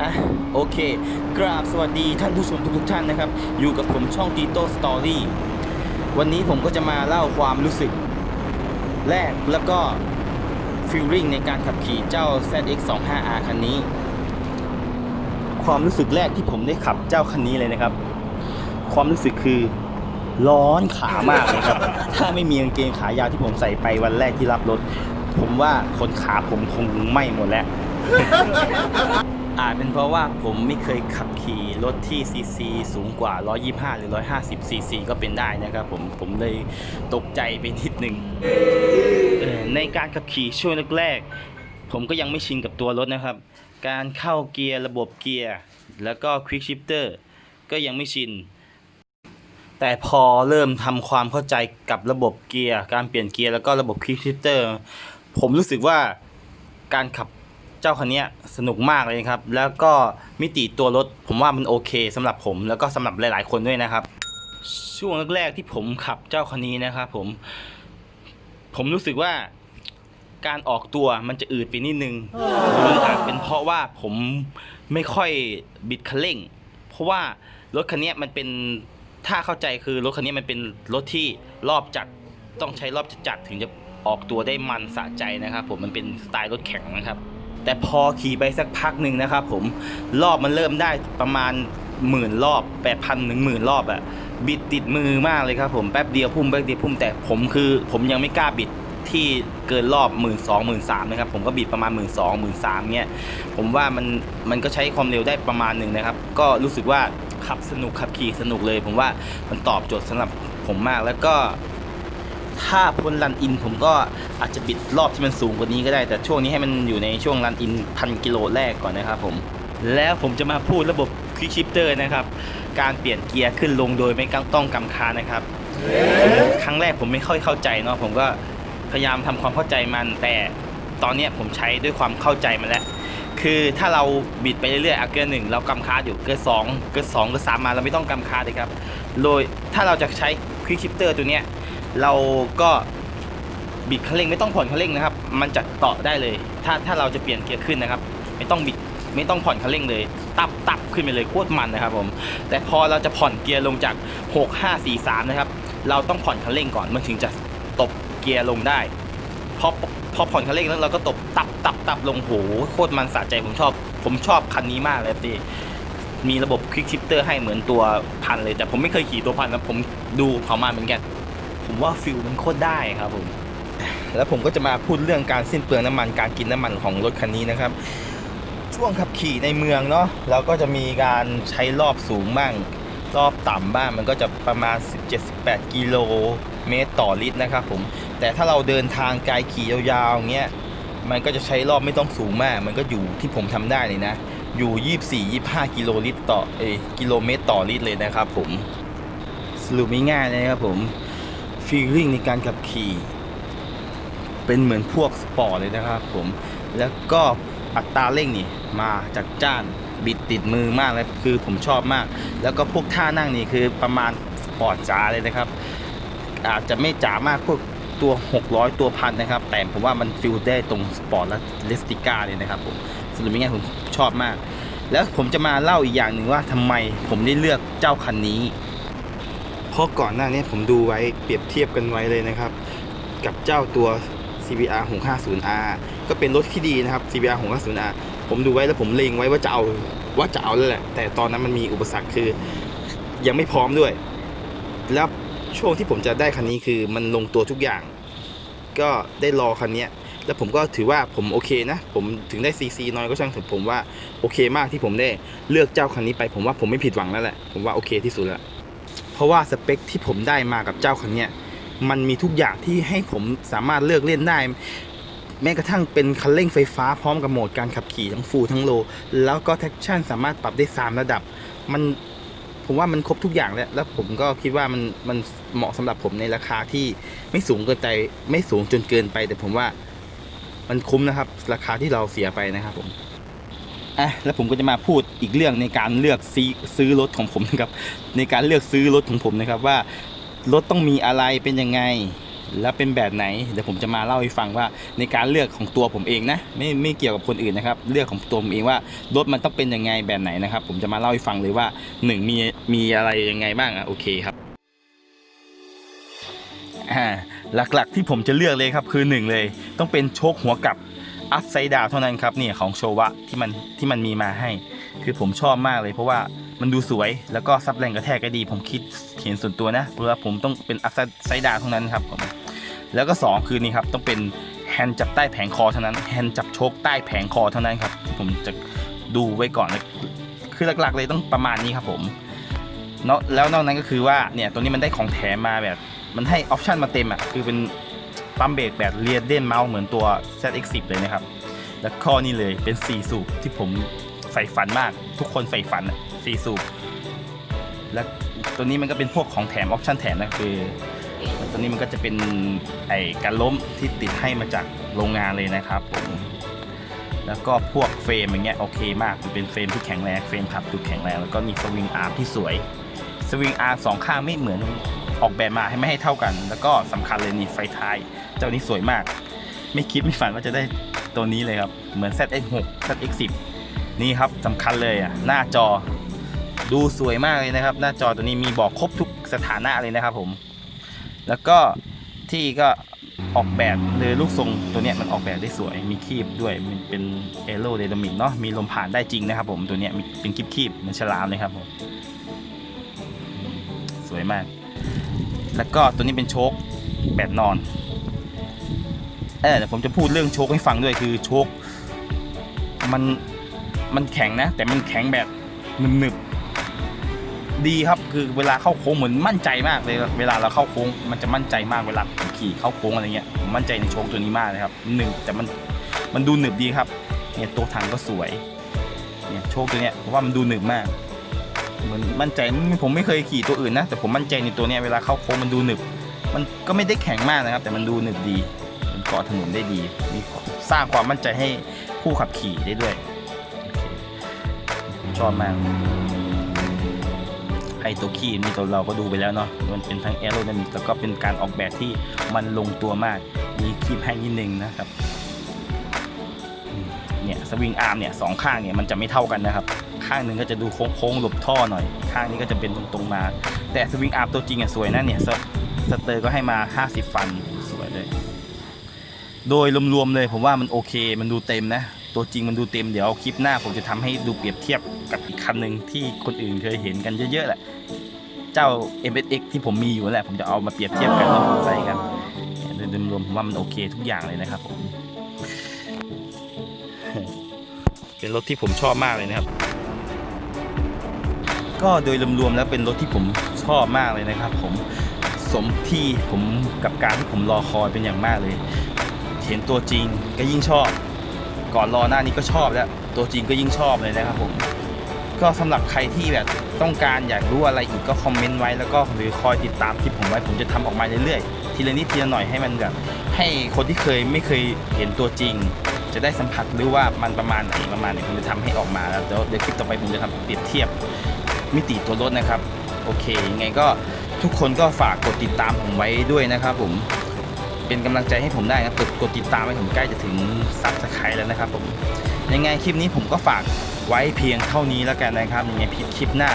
อนเก่งใจผมแน่ฮะลูกพี่อะโอเค กราบสวัสดีท่านผู้ชมทุกๆท่านนะครับ อยู่กับผมช่องตีโต้สตอรี่วันนี้ผมก็จะมาเล่าความรู้สึก แรกแล้วก็ฟิลลิ่งในการขับขี่เจ้า ZX25R คันนี้ ความรู้สึกแรกที่ผมได้ขับเจ้าคันนี้เลยนะครับ ความรู้สึกคือร้อนขามากเลยครับ ถ้าไม่มีกางเกงขายาวที่ผมใส่ไปวันแรกที่รับรถ ผมว่าคนขาผมคงไหม้หมดแล้ว อาจเป็นเพราะว่าผมไม่เคยขับขี่รถที่ซีซีสูงกว่า 125 หรือ 150 ซีซีก็เป็นได้นะครับผม ผมเลยตกใจไปนิดนึงเอ่อในการขับขี่ช่วงแรกๆ ผมก็ยังไม่ชินกับตัวรถนะครับ การเข้าเกียร์ระบบเกียร์ แล้วก็ Quick Shifter ก็ยังไม่ชิน แต่พอเริ่มทำความเข้าใจกับระบบเกียร์ การเปลี่ยนเกียร์แล้วก็ระบบ Quick Shifter ผมรู้สึกว่าการขับ เจ้าคันนี้สนุกมากเลยครับ แล้วก็มิติตัวรถผมว่ามันโอเคสำหรับผมแล้วก็สำหรับหลาย ๆ คนด้วยนะครับ ช่วงแรกๆที่ผมขับเจ้าคันนี้นะครับผม ผมรู้สึกว่าการออกตัวมันจะอืดไปนิดนึงหรืออาจเป็นเพราะว่าผมไม่ค่อยบิดคันเร่ง เพราะว่ารถคันนี้มันเป็นถ้าเข้าใจคือรถคันนี้มันเป็นรถที่รอบจัดต้องใช้รอบจัดถึงจะออกตัวได้มันสะใจนะครับ ผมมันเป็นสไตล์รถแข็งนะครับ แต่พอขี่ไปสักพักหนึ่งนะครับผมรอบมันเริ่มได้ประมาณหมื่นรอบแปดพันถึงหมื่นรอบอะบิดติดมือมากเลยครับผมแป๊บเดียวพุ่มแป๊บเดียวพุ่มแต่ผมคือ ผมยังไม่กล้าบิดที่เกินรอบหมื่นสองหมื่นสามนะครับผมก็บิดประมาณหมื่นสองหมื่นสามเงี้ยผมว่ามันมันก็ใช้ความเร็วได้ประมาณหนึ่งนะครับ ก็รู้สึกว่าขับสนุกขับขี่สนุกเลย ผมว่ามันตอบโจทย์สำหรับผมมากแล้วก็ ถ้าพ้นรันอินผมก็อาจจะบิดรอบที่มันสูงกว่านี้ก็ได้ แต่ช่วงนี้ให้มันอยู่ในช่วงรันอินพันกิโลแรกก่อนนะครับผมแล้วผมจะมาพูดระบบควิกชิปเตอร์นะครับ การเปลี่ยนเกียร์ขึ้นลงโดยไม่ต้องกำคานะครับ ครั้งแรกผมไม่ค่อยเข้าใจเนาะผมก็พยายามทำความเข้าใจมัน แต่ตอนนี้ผมใช้ด้วยความเข้าใจมันแล้ว คือถ้าเราบิดไปเรื่อยๆอะเกินหนึ่งเรากำคาอยู่เกินสองเกินสองเกินสามมาเราไม่ต้องกำคาเลยครับ โดยถ้าเราจะใช้ควิกชิปเตอร์ตัวเนี้ย เราก็บิดคันเร่งไม่ต้องผ่อนคันเร่งนะครับ มันจะต่อได้เลย ถ้าถ้าเราจะเปลี่ยนเกียร์ขึ้นนะครับ ไม่ต้องบิดไม่ต้องผ่อนคันเร่งเลย ตับตับขึ้นไปเลยโคตรมันนะครับผมแต่พอเราจะผ่อนเกียร์ลงจาก 6 5 4 3 นะครับ เราต้องผ่อนคันเร่งก่อนมันถึงจะตบเกียร์ลงได้พอพอผ่อนคันเร่งแล้วเราก็ตบตับตับตับลงโหโคตรมันสะใจผมชอบ ผมชอบคันนี้มากเลยตีมีระบบควิกชิปเตอร์ให้เหมือนตัวพันเลย แต่ผมไม่เคยขี่ตัวพันนะผมดูเขามาเหมือนกัน ผมว่าฟิลมันโคตรได้ครับผม แล้วผมก็จะมาพูดเรื่องการสิ้นเปลืองน้ำมันการกินน้ำมันของรถคันนี้นะครับ ช่วงขับขี่ในเมืองเนาะเราก็จะมีการใช้รอบสูงบ้าง รอบต่ำบ้างมันก็จะประมาณ 17-18 กิโลเมตรต่อลิตรนะครับผมแต่ถ้าเราเดินทางไกลขี่ยาวๆเงี้ยมันก็จะใช้รอบไม่ต้องสูงมาก มันก็อยู่ที่ผมทำได้เลยนะ อยู่ 24-25 กิโลลิตรต่อเอกิโลเมตรต่อลิตรเลยนะครับผมสรุปง่ายๆเลยครับผม ฟีลลิ่งในการขับขี่ เป็นเหมือนพวกสปอร์ตเลยนะครับผมแล้วก็อัตราเร่งนี่มาจากจ้านบิดติดมือมากเลยคือผมชอบมาก แล้วก็พวกท่านั่งนี่คือประมาณสปอร์ตจ๋าเลยนะครับ อาจจะไม่จ๋ามากพวกตัว 600 ตัวพันนะครับ แต่ผมว่ามันฟิลได้ตรงสปอร์ตและเลสติก้าเลยนะครับผมสรุปง่ายๆผมชอบมาก แล้วผมจะมาเล่าอีกอย่างหนึ่งว่าทำไมผมได้เลือกเจ้าคันนี้ เพราะก่อนหน้านี้ผมดูไว้เปรียบเทียบกันไว้เลยนะครับ กับเจ้าตัว CBR 650R ก็เป็นรถที่ดีนะครับ CBR 650R ผมดูไว้แล้วผมเล็งไว้ว่าจะเอาว่าจะเอาแล้วแหละ แต่ตอนนั้นมันมีอุปสรรคคือ ยังไม่พร้อมด้วย แล้วช่วงที่ผมจะได้คันนี้คือมันลงตัวทุกอย่าง ก็ได้รอคันนี้แล้วผมก็ถือว่าผมโอเคนะ ผมถึงได้ CC น้อยก็ช่างเถอะผมว่าโอเคมากที่ผมได้เลือกเจ้าคันนี้ไป ผมว่าผมไม่ผิดหวังแล้วแหละ ผมว่าโอเคที่สุดแล้ว เพราะว่าสเปคที่ผมได้มากับเจ้าคันนี้มันมีทุกอย่างที่ให้ผมสามารถเลือกเล่นได้ แม้กระทั่งเป็นคันเร่งไฟฟ้าพร้อมกับโหมดการขับขี่ทั้งฟูทั้งโล แล้วก็ traction สามารถปรับได้ 3 ระดับ มันผมว่ามันครบทุกอย่างแล้ว แล้วผมก็คิดว่ามันมันเหมาะสำหรับผมในราคาที่ไม่สูงเกินไปไม่สูงจนเกินไป แต่ผมว่ามันคุ้มนะครับ ราคาที่เราเสียไปนะครับผม อะแล้วผมก็จะมาพูดอีกเรื่องในการเลือกซื้อซื้อรถของผมนะครับ ในการเลือกซื้อรถของผมนะครับว่ารถต้องมีอะไรเป็นยังไง แล้วเป็นแบบไหน เดี๋ยวผมจะมาเล่าให้ฟังว่าในการเลือกของตัวผมเองนะไม่ไม่เกี่ยวกับคนอื่นนะครับ เลือกของตัวผมเองว่ารถมันต้องเป็นยังไงแบบไหนนะครับ ผมจะมาเล่าให้ฟังเลยว่าหนึ่งมีมีอะไรยังไงบ้างอะโอเคครับอ่าหลักๆที่ผมจะเลือกเลยครับคือหนึ่งเลย ต้องเป็นโชคหัวกลับ อัพไซด์ดาวเท่านั้นครับเนี่ยของโชวะที่มันที่มันมีมาให้ คือผมชอบมากเลยเพราะว่ามันดูสวยแล้วก็ซับแรงกระแทกก็ดี ผมคิดเห็นส่วนตัวนะเพราะว่าผมต้องเป็นอัพไซด์ดาวเท่านั้นครับผมแล้วก็ 2 คือนี่ครับต้องเป็นแฮนด์จับใต้แผงคอเท่านั้นแฮนด์จับโชคใต้แผงคอเท่านั้นครับผมจะดูไว้ก่อนเลยคือหลักๆเลยต้องประมาณนี้ครับผมเนาะแล้วนอกนั้นก็คือว่าเนี่ยตัวนี้มันได้ของแถมมาแบบ มันให้ออปชันมาเต็มอะคือเป็น ปั๊มเบรกแบบเรียดเด่นเมาส์เหมือนตัว ZX10 เลยนะครับ แล้วข้อนี้เลยเป็น 4 สูบที่ผมใฝ่ฝันมาก ทุกคนใฝ่ฝันอ่สูบและตัวนี้มันก็เป็นพวกของแถมออปชั่นแถมนะคือตัวนี้มันก็จะเป็นไอ้การล้มที่ติดให้มาจากโรงงานเลยนะครับผมแล้วก็พวกเฟรมอย่างเงี้ยโอเคมากมันเป็นเฟรมที่แข็งแรงเฟรมพับดูแข็งแรงแล้วก็มีสวิงอาร์มที่สวยสวิงอาร์มสองข้างไม่เหมือนออกแบบมาให้ไม่ให้เท่ากัน แล้วก็สำคัญเลยนี่ไฟท้าย เจ้านี้สวยมาก ไม่คิดไม่ฝันว่าจะได้ตัวนี้เลยครับ เหมือน ZX6 ZX10 นี่ครับสำคัญเลยอะหน้าจอดูสวยมากเลยนะครับ หน้าจอตัวนี้มีบอกครบทุกสถานะเลยนะครับผม แล้วก็ที่ก็ออกแบบเลยลูกทรงตัวเนี้ยมันออกแบบได้สวย มีคีบด้วย มันเป็นเอโรเดดามิกเนาะ มีลมผ่านได้จริงนะครับผม ตัวเนี้ยเป็นคีบคีบๆเหมือนฉลามเลยครับผม สวยมาก แล้วก็ตัวนี้เป็นโชคแบบนอน เออเดี๋ยวผมจะพูดเรื่องโชคให้ฟังด้วยคือโชคมันมันแข็งนะ แต่มันแข็งแบบหนึบๆดีครับคือเวลาเข้าโค้งเหมือนมั่นใจมากเลยเวลาเราเข้าโค้ง มันจะมั่นใจมากเวลาขี่เข้าโค้งอะไรเงี้ยผมมั่นใจในโชคตัวนี้มากเลยครับหนึ่งแต่มันมันดูหนึบดีครับเนี่ยตัวถังก็สวยเนี่ยโชคตัวเนี้ยผมว่ามันดูหนึบมากเหมือนมั่นใจผมไม่เคยขี่ตัวอื่นนะแต่ผมมั่นใจในตัวเนี้ยเวลาเข้าโค้งมันดูหนึบมันก็ไม่ได้แข็งมากนะครับ แต่มันดูหนึบดี เกาะถนนได้ดี มีสร้างความมั่นใจให้ผู้ขับขี่ได้ด้วย ชอบมากไอตัวขี่มีตัวเราก็ดูไปแล้วเนาะ มันเป็นทั้งแอโร d y นามิกแล้วก็เป็นการออกแบบที่มันลงตัวมาก มีคีบให้นิดนึงนะครับ เนี่ยสวิงอาร์มเนี่ยสองข้างเนี่ยมันจะไม่เท่ากันนะครับ ข้างหนึ่งก็จะดูโค้งๆหลบท่อหน่อย ข้างนี้ก็จะเป็นตรงๆมา แต่สวิงอาร์มตัวจริงอะสวยนะเนี่ยสสเตอร์ก็ให้มา 50 ฟันสวยเลย โดยรวมๆเลยผมว่ามันโอเค มันดูเต็มนะ ตัวจริงมันดูเต็มเดี๋ยวคลิปหน้าผมจะทำให้ดูเปรียบเทียบกับอีกคันหนึ่งที่คนอื่นเคยเห็นกันเยอะๆแหละ เจ้า m s x ที่ผมมีอยู่แหละผมจะเอามาเปรียบเทียบกันแล้วใส่กันโดยรวมๆผมว่ามันโอเคทุกอย่างเลยนะครับผมเป็นรถที่ผมชอบมากเลยนะครับ ก็โดยรวมๆแล้วเป็นรถที่ผมชอบมากเลยนะครับ ผมสมที่ผมกับการที่ผมรอคอยเป็นอย่างมากเลย เห็นตัวจริงก็ยิ่งชอบ ก่อนรอหน้านี้ก็ชอบแล้ว ตัวจริงก็ยิ่งชอบเลยนะครับผม ก็สำหรับใครที่แบบต้องการอยากรู้อะไรอีกก็คอมเมนต์ไว้แล้วก็หรือคอยติดตามคลิปผมไว้ผมจะทำออกมาเรื่อยๆทีละนิดทีละหน่อยให้มันแบบให้คนที่เคยไม่เคยเห็นตัวจริง จะได้สัมผัสหรือว่ามันประมาณไหนประมาณไหนผมจะทำให้ออกมาแล้วเดี๋ยวคลิปต่อไปผมจะทำเปรียบเทียบมิติตัวรถนะครับ โอเคยังไงก็ทุกคนก็ฝากกดติดตามผมไว้ด้วยนะครับผม เป็นกำลังใจให้ผมได้นะกดกดติดตามให้ผมใกล้จะถึงซับสไครต์แล้วนะครับผมยังไงคลิปนี้ผมก็ฝากไว้เพียงเท่านี้แล้วกันนะครับยังไงคลิปหน้า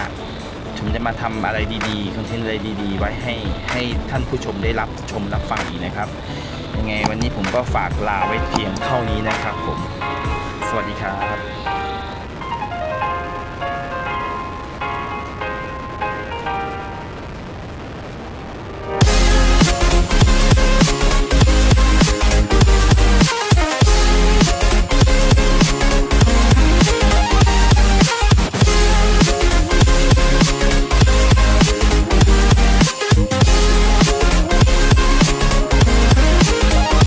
ผมจะมาทำอะไรดีๆคอนเทนต์อะไรดีๆ ไว้ให้ให้ท่านผู้ชมได้รับชมรับฟังอีกนะครับ ยังไงวันนี้ผมก็ฝากลาไว้เพียงเท่านี้นะครับผม สวัสดีครับ